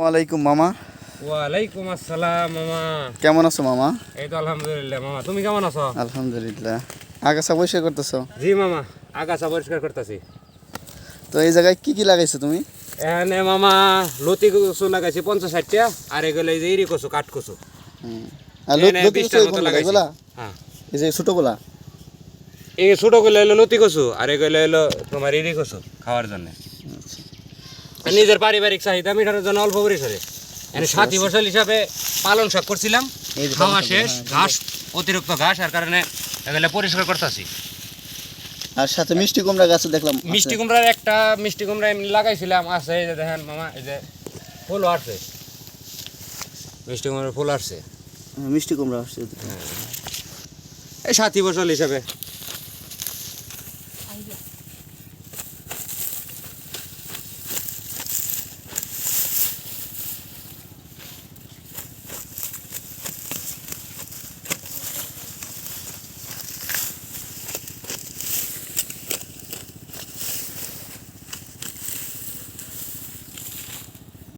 ওয়ালাইকুম মামা। ওয়ালাইকুম আসসালাম মামা। কেমন আছো মামা? এই তো আলহামদুলিল্লাহ মামা তুমি কেমন আছো? আলহামদুলিল্লাহ। আগাছা পরিষ্কার করতেছো? জি মামা আগাছা পরিষ্কার করতেছি। তো এই জায়গায় কি কি লাগাইছো তুমি? এখানে মামা লতি কচু লাগাইছি পঞ্চাশ ষাটটা আর এগুলো এই যে ইরি কচু কাঠ কচু। হুম। আর লতি কচু? হ্যাঁ। এই যে ছোটগুলা এই ছোটগুলো হলো লতি কচু আর এগুলো হলো তোমার ইরি কচু খাওয়ার জন্য। নিজের পারিবারিক চাহিদা মেটানোর জন্য অল্প পরিসরে সাথী ফসল হিসাবে পালন শাক করছিলাম খাওয়া শেষ হ্যাঁ, ঘাস অতিরিক্ত ঘাস আর কারণে এগুলো পরিষ্কার করতেছি। আর সাথে মিষ্টি কুমড়া গাছ দেখলাম মিষ্টি কুমড়ার একটা মিষ্টি কুমড়া এমনি লাগাইছিলাম আছে এই যে দেখেন মামা এই যে ফুল আসছে। মিষ্টি কুমড়ার ফুল আসছে। হ্যাঁ, মিষ্টি কুমড়া আসছে। এই সাথী ফসল হিসাবে।